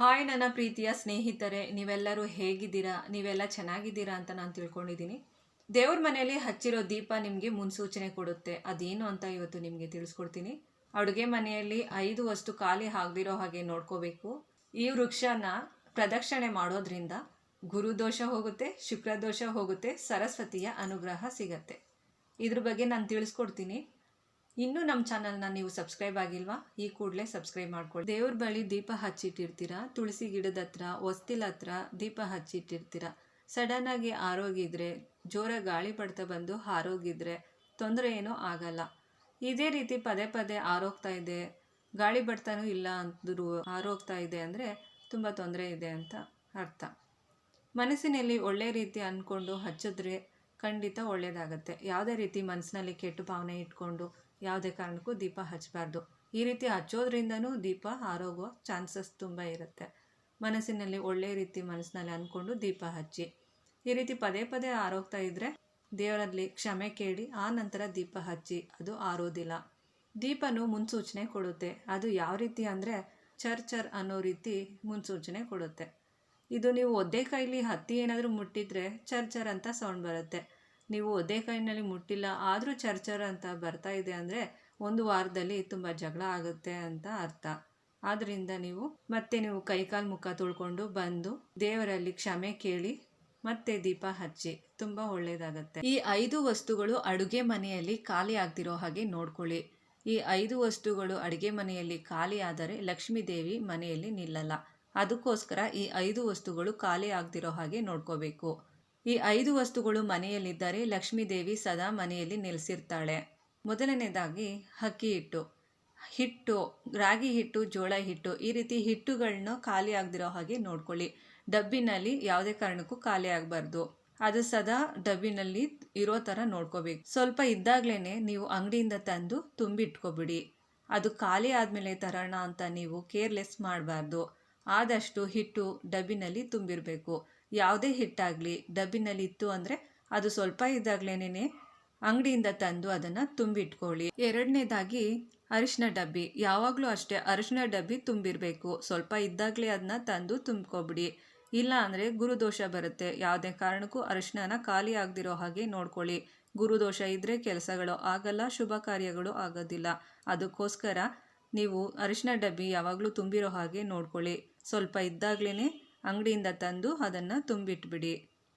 Hi ನನ್ನ ಪ್ರೀತಿಯ ಸ್ನೇಹಿತರೆ, ನೀವೆಲ್ಲರೂ ಹೇಗಿದ್ದೀರಾ? ನೀವೆಲ್ಲ ಚೆನ್ನಾಗಿದ್ದೀರಾ ಅಂತ ನಾನು ತಿಳ್ಕೊಂಡಿದ್ದೀನಿ. ದೇವ್ರ ಮನೆಯಲ್ಲಿ ಹಚ್ಚಿರೋ ದೀಪ ನಿಮಗೆ ಮುನ್ಸೂಚನೆ ಕೊಡುತ್ತೆ. ಅದೇನು ಅಂತ ಇವತ್ತು ನಿಮಗೆ ತಿಳಿಸ್ಕೊಡ್ತೀನಿ. ಅಡುಗೆ ಮನೆಯಲ್ಲಿ ಐದು ವಸ್ತು ಖಾಲಿ ಆಗದಿರೋ ಹಾಗೆ ನೋಡ್ಕೋಬೇಕು. ಈ ವೃಕ್ಷನ ಪ್ರದಕ್ಷಿಣೆ ಮಾಡೋದ್ರಿಂದ ಗುರುದೋಷ ಹೋಗುತ್ತೆ, ಶುಕ್ರದೋಷ ಹೋಗುತ್ತೆ, ಸರಸ್ವತಿಯ ಅನುಗ್ರಹ ಸಿಗತ್ತೆ. ಇದ್ರ ಬಗ್ಗೆ ನಾನು ತಿಳಿಸ್ಕೊಡ್ತೀನಿ. ಇನ್ನೂ ನಮ್ಮ ಚಾನಲ್ನ ನೀವು ಸಬ್ಸ್ಕ್ರೈಬ್ ಆಗಿಲ್ವಾ, ಈ ಕೂಡಲೇ ಸಬ್ಸ್ಕ್ರೈಬ್ ಮಾಡ್ಕೊಳ್ಳಿ. ದೇವ್ರ ಬಳಿ ದೀಪ ಹಚ್ಚಿಟ್ಟಿರ್ತೀರಾ, ತುಳಸಿ ಗಿಡದ ಹತ್ರ, ಹೊಸ್ತಿಲ ಹತ್ರ ದೀಪ ಹಚ್ಚಿಟ್ಟಿರ್ತೀರಾ? ಸಡನ್ ಆಗಿ ಆರೋಗಿದ್ರೆ, ಜೋರ ಗಾಳಿ ಪಡ್ತಾ ಬಂದು ಹಾರೋಗಿದ್ರೆ ತೊಂದರೆ ಏನೂ ಆಗಲ್ಲ. ಇದೇ ರೀತಿ ಪದೇ ಪದೇ ಆರೋಗ್ತಾ ಇದೆ, ಗಾಳಿ ಬಡ್ತಾನೂ ಇಲ್ಲ ಅಂದರೂ ಆರೋಗ್ತಾ ಇದೆ ಅಂದರೆ ತುಂಬ ತೊಂದರೆ ಇದೆ ಅಂತ ಅರ್ಥ. ಮನಸ್ಸಿನಲ್ಲಿ ಒಳ್ಳೆ ರೀತಿ ಅಂದ್ಕೊಂಡು ಹಚ್ಚಿದ್ರೆ ಖಂಡಿತ ಒಳ್ಳೆಯದಾಗತ್ತೆ ಯಾವುದೇ ರೀತಿ ಮನಸ್ಸಿನಲ್ಲಿ ಕೆಟ್ಟು ಭಾವನೆ ಇಟ್ಕೊಂಡು ಯಾವುದೇ ಕಾರಣಕ್ಕೂ ದೀಪ ಹಚ್ಚಬಾರ್ದು. ಈ ರೀತಿ ಹಚ್ಚೋದ್ರಿಂದನೂ ದೀಪ ಆರೋಗೋ ಚಾನ್ಸಸ್ ತುಂಬ ಇರುತ್ತೆ. ಮನಸ್ಸಿನಲ್ಲಿ ಒಳ್ಳೆ ರೀತಿ ಮನಸ್ಸಿನಲ್ಲಿ ಅಂದ್ಕೊಂಡು ದೀಪ ಹಚ್ಚಿ. ಈ ರೀತಿ ಪದೇ ಪದೇ ಆರೋಗ್ತಾ ಇದ್ದರೆ ದೇವರಲ್ಲಿ ಕ್ಷಮೆ ಕೇಳಿ ಆ ನಂತರ ದೀಪ ಹಚ್ಚಿ. ಅದು ಆರೋದಿಲ್ಲ ದೀಪನು ಮುನ್ಸೂಚನೆ ಕೊಡುತ್ತೆ. ಅದು ಯಾವ ರೀತಿ ಅಂದರೆ ಚರ್ ಚರ್ ಅನ್ನೋ ರೀತಿ ಮುನ್ಸೂಚನೆ ಕೊಡುತ್ತೆ. ಇದು ನೀವು ಒದ್ದೆ ಕೈಲಿ ಹತ್ತಿ ಏನಾದರೂ ಮುಟ್ಟಿದ್ರೆ ಚರ್ ಚರ್ ಅಂತ ಸೌಂಡ್ ಬರುತ್ತೆ. ನೀವು ಒದ್ದೆ ಕೈನಲ್ಲಿ ಮುಟ್ಟಿಲ್ಲ, ಆದರೂ ಚರ್ ಚರ್ ಅಂತ ಬರ್ತಾ ಇದೆ ಅಂದರೆ ಒಂದು ವಾರದಲ್ಲಿ ತುಂಬ ಜಗಳ ಆಗುತ್ತೆ ಅಂತ ಅರ್ಥ. ಆದ್ದರಿಂದ ನೀವು ಮತ್ತೆ ನೀವು ಕೈಕಾಲು ಮುಖ ತೊಳ್ಕೊಂಡು ಬಂದು ದೇವರಲ್ಲಿ ಕ್ಷಮೆ ಕೇಳಿ, ಮತ್ತೆ ದೀಪ ಹಚ್ಚಿ, ತುಂಬ ಒಳ್ಳೆಯದಾಗತ್ತೆ ಈ ಐದು ವಸ್ತುಗಳು ಅಡುಗೆ ಮನೆಯಲ್ಲಿ ಖಾಲಿ ಆಗ್ತಿರೋ ಹಾಗೆ ನೋಡ್ಕೊಳ್ಳಿ. ಈ ಐದು ವಸ್ತುಗಳು ಅಡುಗೆ ಮನೆಯಲ್ಲಿ ಖಾಲಿ ಆದರೆ ಲಕ್ಷ್ಮೀ ದೇವಿ ಮನೆಯಲ್ಲಿ ನಿಲ್ಲಲ್ಲ. ಅದಕ್ಕೋಸ್ಕರ ಈ ಐದು ವಸ್ತುಗಳು ಖಾಲಿ ಆಗ್ತಿರೋ ಹಾಗೆ ನೋಡ್ಕೋಬೇಕು. ಈ ಐದು ವಸ್ತುಗಳು ಮನೆಯಲ್ಲಿದ್ದರೆ ಲಕ್ಷ್ಮೀದೇವಿ ಸದಾ ಮನೆಯಲ್ಲಿ ನೆಲೆಸಿರ್ತಾಳೆ. ಮೊದಲನೇದಾಗಿ ಅಕ್ಕಿ ಹಿಟ್ಟು. ಹಿಟ್ಟು, ರಾಗಿ ಹಿಟ್ಟು, ಜೋಳ ಹಿಟ್ಟು, ಈ ರೀತಿ ಹಿಟ್ಟುಗಳನ್ನ ಖಾಲಿ ಆಗದಿರೋ ಹಾಗೆ ನೋಡ್ಕೊಳ್ಳಿ. ಡಬ್ಬಿನಲ್ಲಿ ಯಾವುದೇ ಕಾರಣಕ್ಕೂ ಖಾಲಿ ಆಗಬಾರ್ದು. ಅದು ಸದಾ ಡಬ್ಬಿನಲ್ಲಿ ಇರೋ ಥರ ನೋಡ್ಕೋಬೇಕು. ಸ್ವಲ್ಪ ಇದ್ದಾಗಲೇ ನೀವು ಅಂಗಡಿಯಿಂದ ತಂದು ತುಂಬಿಟ್ಕೊಬಿಡಿ. ಅದು ಖಾಲಿ ಆದಮೇಲೆ ತರೋಣ ಅಂತ ನೀವು ಕೇರ್ಲೆಸ್ ಮಾಡಬಾರ್ದು. ಆದಷ್ಟು ಹಿಟ್ಟು ಡಬ್ಬಿನಲ್ಲಿ ತುಂಬಿರಬೇಕು. ಯಾವುದೇ ಹಿಟ್ಟಾಗಲಿ ಡಬ್ಬಿನಲ್ಲಿ ಇತ್ತು ಅಂದರೆ ಅದು ಸ್ವಲ್ಪ ಇದ್ದಾಗಲೇ ಅಂಗಡಿಯಿಂದ ತಂದು ಅದನ್ನು ತುಂಬಿಟ್ಕೊಳ್ಳಿ. ಎರಡನೇದಾಗಿ, ಅರಿಶಿನ ಡಬ್ಬಿ. ಯಾವಾಗಲೂ ಅಷ್ಟೇ ಅರಿಶಿನ ಡಬ್ಬಿ ತುಂಬಿರಬೇಕು. ಸ್ವಲ್ಪ ಇದ್ದಾಗಲೇ ಅದನ್ನ ತಂದು ತುಂಬ್ಕೊಬಿಡಿ. ಇಲ್ಲ ಅಂದರೆ ಗುರುದೋಷ ಬರುತ್ತೆ. ಯಾವುದೇ ಕಾರಣಕ್ಕೂ ಅರಿಶಿನ ಖಾಲಿ ಆಗದಿರೋ ಹಾಗೆ ನೋಡ್ಕೊಳ್ಳಿ. ಗುರುದೋಷ ಇದ್ದರೆ ಕೆಲಸಗಳು ಆಗಲ್ಲ, ಶುಭ ಕಾರ್ಯಗಳು ಆಗೋದಿಲ್ಲ. ಅದಕ್ಕೋಸ್ಕರ ನೀವು ಅರಿಶಿನ ಡಬ್ಬಿ ಯಾವಾಗಲೂ ತುಂಬಿರೋ ಹಾಗೆ ನೋಡ್ಕೊಳ್ಳಿ. ಸ್ವಲ್ಪ ಇದ್ದಾಗಲೇ ಅಂಗಡಿಯಿಂದ ತಂದು ಅದನ್ನು ತುಂಬಿಟ್ಬಿಡಿ.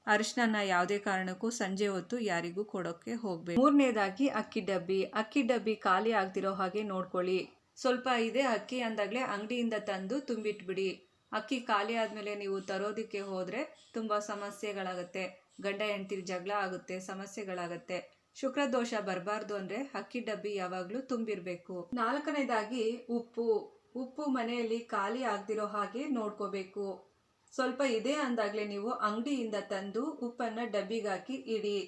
ಅರಿಶಿನ ಯಾವುದೇ ಕಾರಣಕ್ಕೂ ಸಂಜೆ ಹೊತ್ತು ಯಾರಿಗೂ ಕೊಡೋಕ್ಕೆ ಹೋಗ್ಬೇಕು ಮೂರನೇದಾಗಿ ಅಕ್ಕಿ ಡಬ್ಬಿ. ಅಕ್ಕಿ ಡಬ್ಬಿ ಖಾಲಿ ಆಗ್ತಿರೋ ಹಾಗೆ ನೋಡ್ಕೊಳ್ಳಿ. ಸ್ವಲ್ಪ ಇದೆ ಅಕ್ಕಿ ಅಂದಾಗಲೇ ಅಂಗಡಿಯಿಂದ ತಂದು ತುಂಬಿಟ್ಬಿಡಿ. ಅಕ್ಕಿ ಖಾಲಿ ಆದಮೇಲೆ ನೀವು ತರೋದಕ್ಕೆ ಹೋದರೆ ತುಂಬ ಸಮಸ್ಯೆಗಳಾಗುತ್ತೆ. ಗಂಡ ಹೆಂಡ್ತಿರ್ ಜಗಳ ಆಗುತ್ತೆ, ಸಮಸ್ಯೆಗಳಾಗುತ್ತೆ. ಶುಕ್ರ ದೋಷ ಬರಬಾರ್ದು ಅಂದರೆ ಅಕ್ಕಿ ಡಬ್ಬಿ ಯಾವಾಗಲೂ ತುಂಬಿರಬೇಕು. ನಾಲ್ಕನೇದಾಗಿ ಉಪ್ಪು. ಉಪ್ಪು ಮನೆಯಲ್ಲಿ ಖಾಲಿ ಆಗದಿರೋ ಹಾಗೆ ನೋಡ್ಕೋಬೇಕು. ಸ್ವಲ್ಪ ಇದೆ ಅಂದಾಗಲೇ ನೀವು ಅಂಗಡಿಯಿಂದ ತಂದು ಉಪ್ಪನ್ನು ಡಬ್ಬಿಗೆ ಹಾಕಿ ಇಡಿ.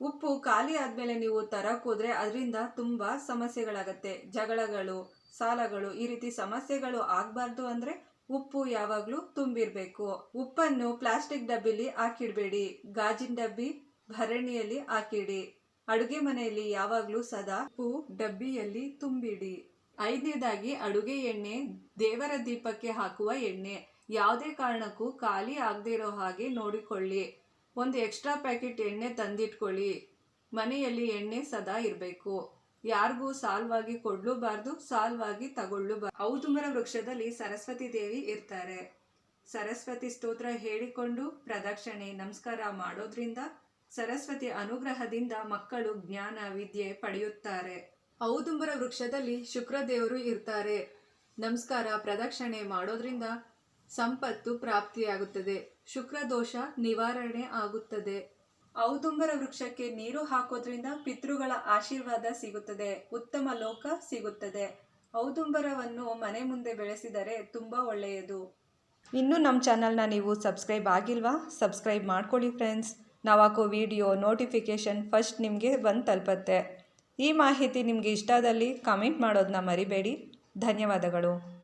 ಉಪ್ಪು ಖಾಲಿ ಆದಮೇಲೆ ನೀವು ತರಕ್ಕೋದ್ರೆ ಅದರಿಂದ ತುಂಬ ಸಮಸ್ಯೆಗಳಾಗತ್ತೆ. ಜಗಳಗಳು, ಸಾಲಗಳು ಈ ರೀತಿ ಸಮಸ್ಯೆಗಳು ಆಗಬಾರ್ದು ಅಂದರೆ ಉಪ್ಪು ಯಾವಾಗಲೂ ತುಂಬಿರಬೇಕು. ಉಪ್ಪನ್ನು ಪ್ಲಾಸ್ಟಿಕ್ ಡಬ್ಬಿಲಿ ಹಾಕಿಡಬೇಡಿ. ಗಾಜಿನ ಡಬ್ಬಿ ಭರಣಿಯಲ್ಲಿ ಹಾಕಿಡಿ. ಅಡುಗೆ ಮನೆಯಲ್ಲಿ ಯಾವಾಗಲೂ ಸದಾ ಉಪ್ಪು ಡಬ್ಬಿಯಲ್ಲಿ ತುಂಬಿಡಿ. ಐದನೇದಾಗಿ ಅಡುಗೆ ಎಣ್ಣೆ ದೇವರ ದೀಪಕ್ಕೆ ಹಾಕುವ ಎಣ್ಣೆ. ಯಾವುದೇ ಕಾರಣಕ್ಕೂ ಖಾಲಿ ಆಗದೇ ಇರೋ ಹಾಗೆ ನೋಡಿಕೊಳ್ಳಿ. ಒಂದು ಎಕ್ಸ್ಟ್ರಾ ಪ್ಯಾಕೆಟ್ ಎಣ್ಣೆ ತಂದಿಟ್ಕೊಳ್ಳಿ. ಮನೆಯಲ್ಲಿ ಎಣ್ಣೆ ಸದಾ ಇರಬೇಕು. ಯಾರಿಗೂ ಸಾಲ್ವಾಗಿ ಕೊಡ್ಲೂಬಾರ್ದು, ಸಾಲ್ವಾಗಿ ತಗೊಳ್ಳೂಬಾರ್ದು. ಔದುಂಬರ ವೃಕ್ಷದಲ್ಲಿ ಸರಸ್ವತಿ ದೇವಿ ಇರ್ತಾರೆ. ಸರಸ್ವತಿ ಸ್ತೋತ್ರ ಹೇಳಿಕೊಂಡು ಪ್ರದಕ್ಷಿಣೆ ನಮಸ್ಕಾರ ಮಾಡೋದ್ರಿಂದ ಸರಸ್ವತಿ ಅನುಗ್ರಹದಿಂದ ಮಕ್ಕಳು ಜ್ಞಾನ, ವಿದ್ಯೆ ಪಡೆಯುತ್ತಾರೆ. ಔದುಂಬರ ವೃಕ್ಷದಲ್ಲಿ ಶುಕ್ರದೇವರು ಇರ್ತಾರೆ. ನಮಸ್ಕಾರ ಪ್ರದಕ್ಷಿಣೆ ಮಾಡೋದ್ರಿಂದ ಸಂಪತ್ತು ಪ್ರಾಪ್ತಿಯಾಗುತ್ತದೆ. ಶುಕ್ರದೋಷ ನಿವಾರಣೆ ಆಗುತ್ತದೆ. ಔದುಂಬರ ವೃಕ್ಷಕ್ಕೆ ನೀರು ಹಾಕೋದ್ರಿಂದ ಪಿತೃಗಳ ಆಶೀರ್ವಾದ ಸಿಗುತ್ತದೆ. ಉತ್ತಮ ಲೋಕ ಸಿಗುತ್ತದೆ. ಔದುಂಬರವನ್ನು ಮನೆ ಮುಂದೆ ಬೆಳೆಸಿದರೆ ತುಂಬ ಒಳ್ಳೆಯದು. ಇನ್ನೂ ನಮ್ಮ ಚಾನಲ್ನ ನೀವು ಸಬ್ಸ್ಕ್ರೈಬ್ ಆಗಿಲ್ವಾ? ಸಬ್ಸ್ಕ್ರೈಬ್ ಮಾಡ್ಕೊಳ್ಳಿ ಫ್ರೆಂಡ್ಸ್. ನಾವು ಹಾಕೋ ವಿಡಿಯೋ ನೋಟಿಫಿಕೇಷನ್ ಫಸ್ಟ್ ನಿಮಗೆ ಬಂದು ತಲುಪತ್ತೆ. ಈ ಮಾಹಿತಿ ನಿಮಗೆ ಇಷ್ಟದಲ್ಲಿ ಕಮೆಂಟ್ ಮಾಡೋದನ್ನ ಮರಿಬೇಡಿ. ಧನ್ಯವಾದಗಳು.